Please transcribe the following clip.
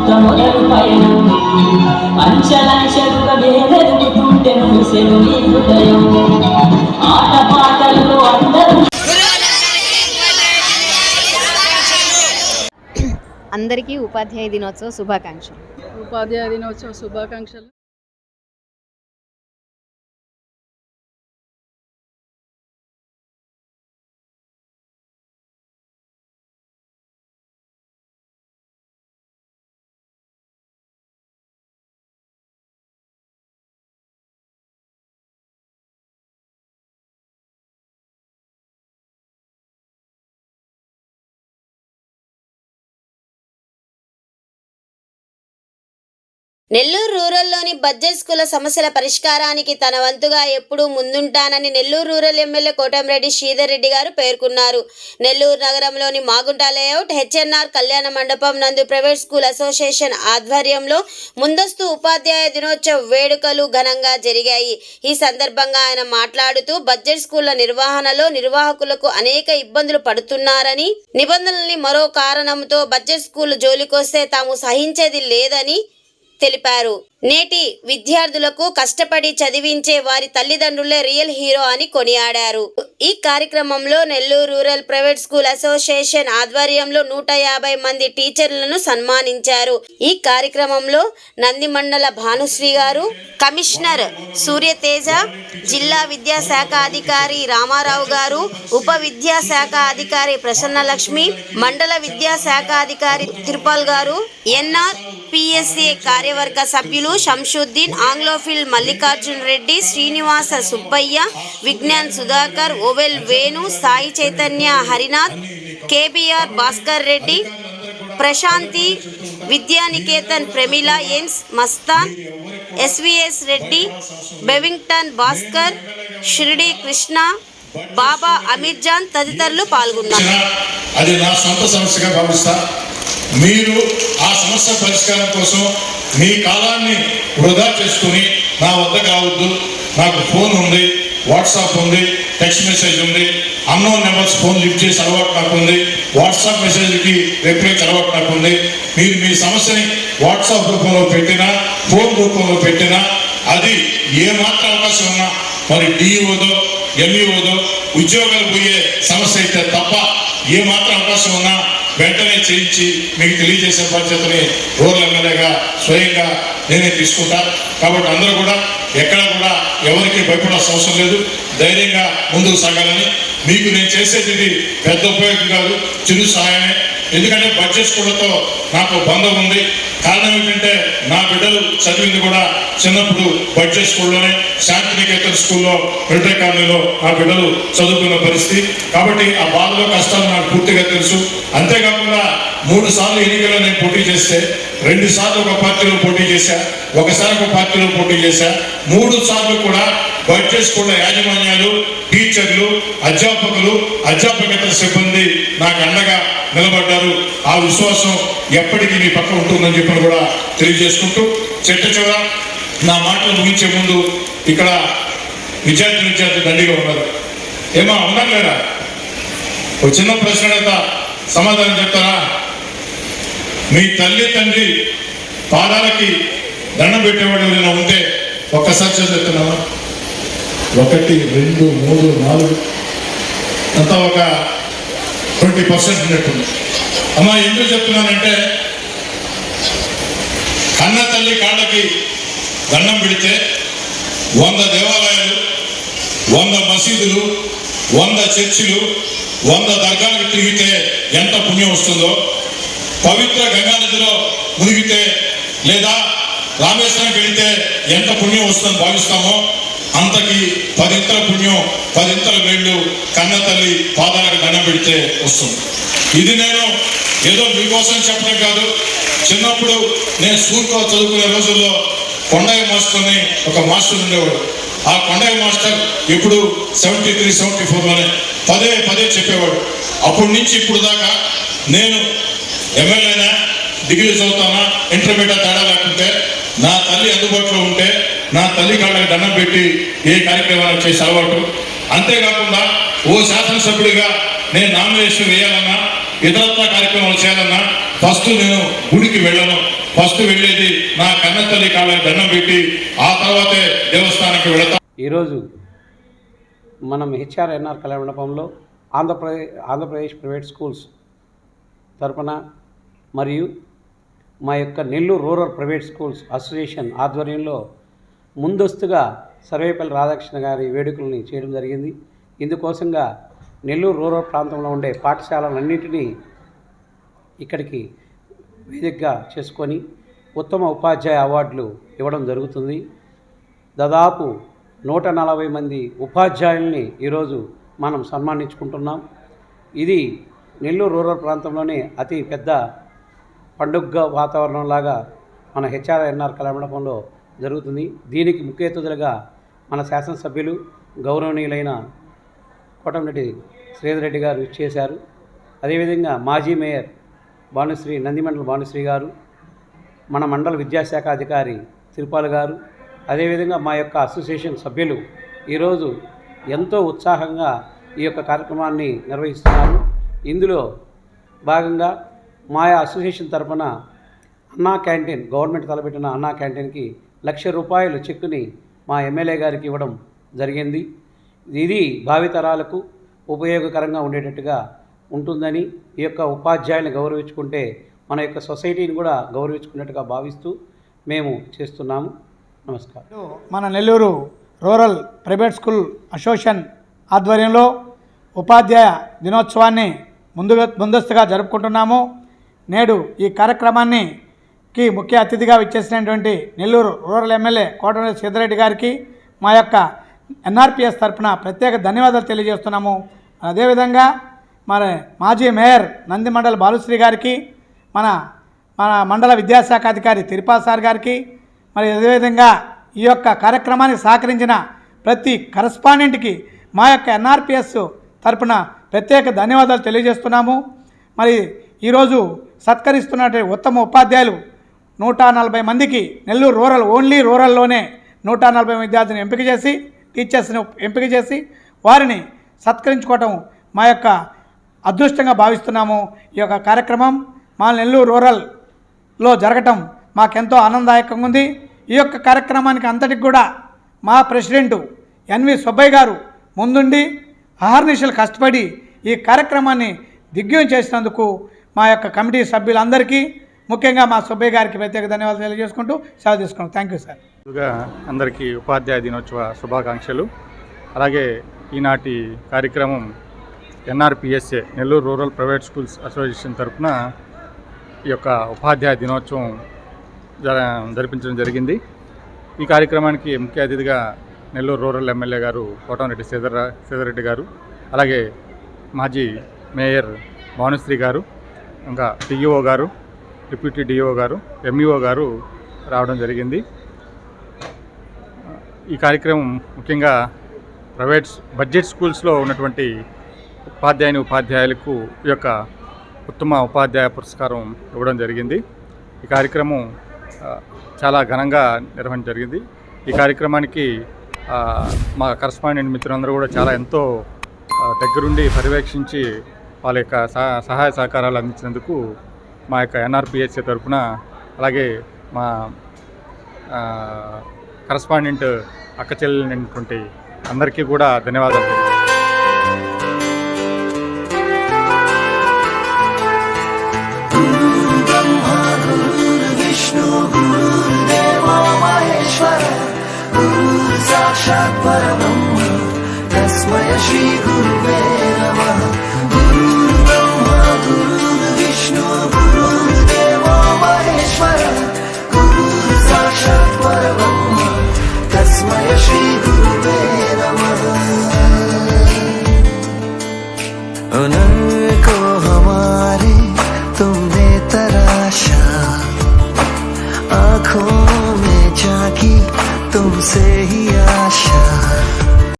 ఒక మొదలు పయనం అంచలంచెలుగా వేరెదుగుతుంటే ముసెను నీ హృదయం. ఆట పాటల్లో అందరూ అందరికీ ఉపాధ్యాయ దినోత్సవ శుభాకాంక్షలు. ఉపాధ్యాయ దినోత్సవ శుభాకాంక్షలు. నెల్లూరు రూరల్లోని బడ్జెట్ స్కూళ్ళ సమస్యల పరిష్కారానికి తన వంతుగా ఎప్పుడూ ముందుంటానని నెల్లూరు రూరల్ ఎమ్మెల్యే కోటంరెడ్డి శ్రీధర్ రెడ్డి గారు పేర్కొన్నారు. నెల్లూరు నగరంలోని మాగుంట లేఅవుట్ హెచ్ఎన్ఆర్ కళ్యాణ మండపం నందు ప్రైవేట్ స్కూల్ అసోసియేషన్ ఆధ్వర్యంలో ముందస్తు ఉపాధ్యాయ దినోత్సవ వేడుకలు ఘనంగా జరిగాయి. ఈ సందర్భంగా ఆయన మాట్లాడుతూ బడ్జెట్ స్కూళ్ళ నిర్వహణలో నిర్వాహకులకు అనేక ఇబ్బందులు పడుతున్నారని నిబంధనల్ని మరో కారణంతో బడ్జెట్ స్కూల్ జోలికొస్తే తాము సహించేది లేదని తెలిపారు. నేటి విద్యార్థులకు కష్టపడి చదివించే వారి తల్లిదండ్రులే రియల్ హీరో అని కొనియాడారు. ఈ కార్యక్రమంలో Nellore rural private school association ఆధ్వర్యంలో నూట యాభై మంది టీచర్లను సన్మానించారు. ఈ కార్యక్రమంలో నందిమండల భానుశ్రీ గారు కమిషనర్ సూర్యతేజ జిల్లా విద్యాశాఖ అధికారి రామారావు గారు ఉప విద్యాశాఖ అధికారి ప్రసన్నలక్ష్మి మండల విద్యాశాఖ అధికారి తిరుపాల్ గారు ఎన్ఆర్ పిఎస్ఏ కార్యవర్గ సభ్యులు Shamsuddin ఆంగ్లోఫిల్ Mallikarjun Reddy Srinivasa Subbaiah Vignan Sudhakar oval Venu Sai Chaitanya Harinath KBR Bhaskar Reddy Prasanthi Vidyaniketan Pramila AIMS Mastan SVS Reddy Bevington Bhaskar Shirdi Krishna Baba Amir Jan తదితరులు పాల్గొన్నారు. అది నా సొంత సమస్యగా భావిస్తా. మీరు ఆ సమస్య పరిష్కారం కోసం మీ కాలాన్ని వృధా చేసుకుని నా వద్ద కావద్దు. నాకు ఫోన్ ఉంది వాట్సాప్ ఉంది టెక్స్ట్ మెసేజ్ ఉంది అన్నోన్ నెంబర్స్ ఫోన్ లిఫ్ట్ చేసి అలవాటు నాకు ఉంది వాట్సాప్ మెసేజ్కి రిప్లై అలవాటు నాకు ఉంది. మీరు మీ సమస్యని వాట్సాప్ రూపంలో పెట్టినా ఫోన్ రూపంలో పెట్టినా అది ఏ మాత్రం అవకాశం ఉన్నా మరి డిఈఓదో ఎంఈఓదో ఉద్యోగాలు పోయే సమస్య అయితే తప్ప ఏ మాత్రం అవకాశం ఉన్నా వెంటనే చేయించి మీకు తెలియజేసే బాధ్యతని రూరల్ ఎమ్మెల్యేగా స్వయంగా నేనే తీసుకుంటా. కాబట్టి అందరూ కూడా ఎక్కడ కూడా ఎవరికి భయపడాల్సిన అవసరం లేదు. ధైర్యంగా ముందుకు సాగాలని మీకు నేను చేసేది ఇది పెద్ద ఉపయోగం కాదు చిరు సహాయమే. ఎందుకంటే బడ్జెట్ స్కూళ్ళతో నాకు బంధం ఉంది. కారణం ఏంటంటే నా బిడ్డలు చదివింది కూడా చిన్నప్పుడు బడ్జెట్ స్కూల్లోనే శాంతినికేతన్ స్కూల్లో మిలిటరీ కాలనీలో నా బిడ్డలు చదువుకున్న పరిస్థితి. కాబట్టి ఆ బాధలో కష్టాలు నాకు పూర్తిగా తెలుసు. అంతేకాకుండా మూడు సార్లు ఎన్నికల్లో నేను పోటీ చేస్తే రెండు సార్లు ఒక పార్టీలో పోటీ చేశా ఒకసారి ఒక పార్టీలో పోటీ చేశా. మూడు సార్లు కూడా బడ్జెట్ స్కూళ్ళ యాజమాన్యాలు టీచర్లు అధ్యాపకులు అధ్యాపకేతర సిబ్బంది నాకు అండగా నిలబడ్డారు. ఆ విశ్వాసం ఎప్పటికీ మీ పక్క ఉంటుందని చెప్పని కూడా తెలియజేసుకుంటూ చెట్ట చివర నా మాటలు ముగించే ముందు ఇక్కడ విద్యార్థి విద్యార్థి దండిగా ఉన్నారు. ఏమో ఉన్నారు లేదా ఒక చిన్న ప్రశ్న సమాధానం చెప్తారా? మీ తల్లి తండ్రి పాదాలకి దండం పెట్టేవాడు ఎవరైనా ఉంటే ఒక్కసారి చదువుతున్నావా ఒకటి రెండు మూడు నాలుగు. అంతా ఒక ట్వంటీ పర్సెంట్ ఉన్నట్టుంది అమ్మా ఎందుకు చెప్తున్నానంటే కన్న తల్లి కాళ్ళకి దండం పెడితే వంద దేవాలయాలు వంద మసీదులు వంద చర్చిలు వంద దర్గాలకు తిరిగితే ఎంత పుణ్యం వస్తుందో పవిత్ర గంగా నదిలో మునిగితే లేదా రామేశ్వరంకి వెళితే ఎంత పుణ్యం వస్తుందని భావిస్తామో అంతకి పదింతల పుణ్యం పదింతల వేళ్ళు కన్న తల్లి పాదాలకు దండం పెడితే వస్తుంది. ఇది నేను ఏదో మీకోసం చెప్పడం కాదు. చిన్నప్పుడు నేను స్కూల్లో చదువుకునే రోజుల్లో కొండయ్య మాస్టర్ అని ఒక మాస్టర్ ఉండేవాడు. ఆ కొండయ్య మాస్టర్ ఇప్పుడు సెవెంటీ త్రీ సెవెంటీ ఫోర్లోనే పదే పదే చెప్పేవాడు. అప్పటి నుంచి ఇప్పుడు దాకా నేను ఎవరైనా డిగ్రీ చదువుతానా ఇంటర్మీడియట్ తేడా లేకుంటే నా తల్లి అందుబాటులో ఉంటే నా తల్లి కాళ్ళకి దండం పెట్టి ఏ కార్యక్రమాలు చేసే అలవాటు. అంతేకాకుండా ఓ శాసనసభ్యుడిగా నేను నామినేషన్ వేయాలన్నా ఇతరత్వ కార్యక్రమాలు చేయాలన్నా ఫస్ట్ నేను గుడికి వెళ్ళను. ఫస్ట్ వెళ్ళేది నా కన్న తల్లి కాళ్ళకి దండం పెట్టి ఆ తర్వాతే దేవస్థానానికి వెళతాం ఈరోజు మనం హెచ్ఆర్ఎన్ఆర్ కళ్యాణ మండపంలో ఆంధ్రప్రదేశ్ ఆంధ్రప్రదేశ్ ప్రైవేట్ స్కూల్స్ తరపున మరియు మా యొక్క Nellore rural private schools association ఆధ్వర్యంలో ముందస్తుగా సర్వేపల్లి రాధాకృష్ణ గారి వేడుకల్ని చేయడం జరిగింది. ఇందుకోసంగా నెల్లూరు రూరల్ ప్రాంతంలో ఉండే పాఠశాలలన్నింటినీ ఇక్కడికి వేదికగా చేసుకొని ఉత్తమ ఉపాధ్యాయ అవార్డులు ఇవ్వడం జరుగుతుంది. దాదాపు నూట నలభై మంది ఉపాధ్యాయుల్ని ఈరోజు మనం సన్మానించుకుంటున్నాం. ఇది నెల్లూరు రూరల్ ప్రాంతంలోనే అతి పెద్ద పండుగ వాతావరణంలాగా మన హెచ్ఆర్ఎన్ఆర్ కలమండపంలో జరుగుతుంది. దీనికి ముఖ్య అతిథులుగా మన శాసనసభ్యులు గౌరవనీయులైన కోటమిరెడ్డి శ్రీధర్ రెడ్డి గారు చేశారు. అదేవిధంగా మాజీ మేయర్ భానుశ్రీ నందిమండల భానుశ్రీ గారు మన మండల విద్యాశాఖ అధికారి తిరుపాల్ గారు అదేవిధంగా మా యొక్క అసోసియేషన్ సభ్యులు ఈరోజు ఎంతో ఉత్సాహంగా ఈ యొక్క కార్యక్రమాన్ని నిర్వహిస్తున్నారు. ఇందులో భాగంగా మా అసోసియేషన్ తరపున అన్నా క్యాంటీన్ గవర్నమెంట్ తలపెట్టిన అన్నా క్యాంటీన్కి లక్ష రూపాయలు చెక్కుని మా ఎమ్మెల్యే గారికి ఇవ్వడం జరిగింది. ఇది భావితరాలకు ఉపయోగకరంగా ఉండేటట్టుగా ఉంటుందని ఈ యొక్క ఉపాధ్యాయులను గౌరవించుకుంటే మన యొక్క సొసైటీని కూడా గౌరవించుకున్నట్టుగా భావిస్తూ మేము చేస్తున్నాము. నమస్కారం. మన Nellore rural private school association ఆధ్వర్యంలో ఉపాధ్యాయ దినోత్సవాన్ని ముందుగా ముందస్తుగా జరుపుకుంటున్నాము. నేడు ఈ కార్యక్రమాన్నికి ముఖ్య అతిథిగా విచ్చేసినటువంటి నెల్లూరు రూరల్ ఎమ్మెల్యే కోటమిరెడ్డి సీతారెడ్డి గారికి మా యొక్క ఎన్ఆర్పిఎస్ తరఫున ప్రత్యేక ధన్యవాదాలు తెలియజేస్తున్నాము. అదేవిధంగా మరి మాజీ మేయర్ నందిమండల బాలుశ్రీ గారికి మన మన మండల విద్యాశాఖ అధికారి తిరుపాల్ సార్ గారికి మరి అదేవిధంగా ఈ యొక్క కార్యక్రమానికి సహకరించిన ప్రతి కరస్పాండెంట్కి మా యొక్క ఎన్ఆర్పిఎస్ తరపున ప్రత్యేక ధన్యవాదాలు తెలియజేస్తున్నాము. మరి ఈరోజు సత్కరిస్తున్నటువంటి ఉత్తమ ఉపాధ్యాయులు నూట నలభై మందికి నెల్లూరు రూరల్ ఓన్లీ రూరల్లోనే నూట నలభై విద్యార్థిని ఎంపిక చేసి టీచర్స్ని ఎంపిక చేసి వారిని సత్కరించుకోవటం మా యొక్క అదృష్టంగా భావిస్తున్నాము. ఈ యొక్క కార్యక్రమం మా నెల్లూరు రూరల్లో జరగటం మాకెంతో ఆనందదాయకంగా ఉంది. ఈ యొక్క కార్యక్రమానికి అంతటికి కూడా మా ప్రెసిడెంటు ఎన్వి సుబ్బయ్య గారు ముందుండి అహర్నిశలు కష్టపడి ఈ కార్యక్రమాన్ని దిగ్విజయం చేసినందుకు మా యొక్క కమిటీ సభ్యులందరికీ ముఖ్యంగా మా సుబ్బయ్య గారికి ప్రత్యేక ధన్యవాదాలు తెలియజేసుకుంటూ సెలవు తీసుకున్నాం థ్యాంక్ యూ సార్ ముందుగా అందరికీ ఉపాధ్యాయ దినోత్సవ శుభాకాంక్షలు. అలాగే ఈనాటి కార్యక్రమం NRPSA Nellore rural private schools association తరఫున ఈ యొక్క ఉపాధ్యాయ దినోత్సవం జర జరిపించడం జరిగింది. ఈ కార్యక్రమానికి ముఖ్య అతిథిగా నెల్లూరు రూరల్ ఎమ్మెల్యే గారు కోటంరెడ్డి శ్రీధర్ శ్రీధర్రెడ్డి గారు అలాగే మాజీ మేయర్ భానుశ్రీ గారు ఇంకా డిఈఓ గారు డిప్యూటీ డిఈఓ గారు ఎంఈఓ గారు రావడం జరిగింది. ఈ కార్యక్రమం ముఖ్యంగా ప్రైవేట్ బడ్జెట్ స్కూల్స్లో ఉన్నటువంటి ఉపాధ్యాయుని ఉపాధ్యాయులకు ఈ యొక్క ఉత్తమ ఉపాధ్యాయ పురస్కారం ఇవ్వడం జరిగింది. ఈ కార్యక్రమం చాలా ఘనంగా నిర్వహణ జరిగింది. ఈ కార్యక్రమానికి మా కరస్పాండెంట్ మిత్రులందరూ కూడా చాలా ఎంతో దగ్గరుండి పర్యవేక్షించి వాళ్ళ యొక్క సహ- సహాయ సహకారాలు అందించినందుకు మా యొక్క ఎన్ఆర్పిఎస్ఏ తరఫున అలాగే మా ఆ, కరస్పాండెంట్ అక్క చెల్లెలైనటువంటి అందరికీ కూడా ధన్యవాదాలు తెలియజేస్తున్నాను. साक्षात् परब्रह्म तस्मै श्रीगुरुवे नमः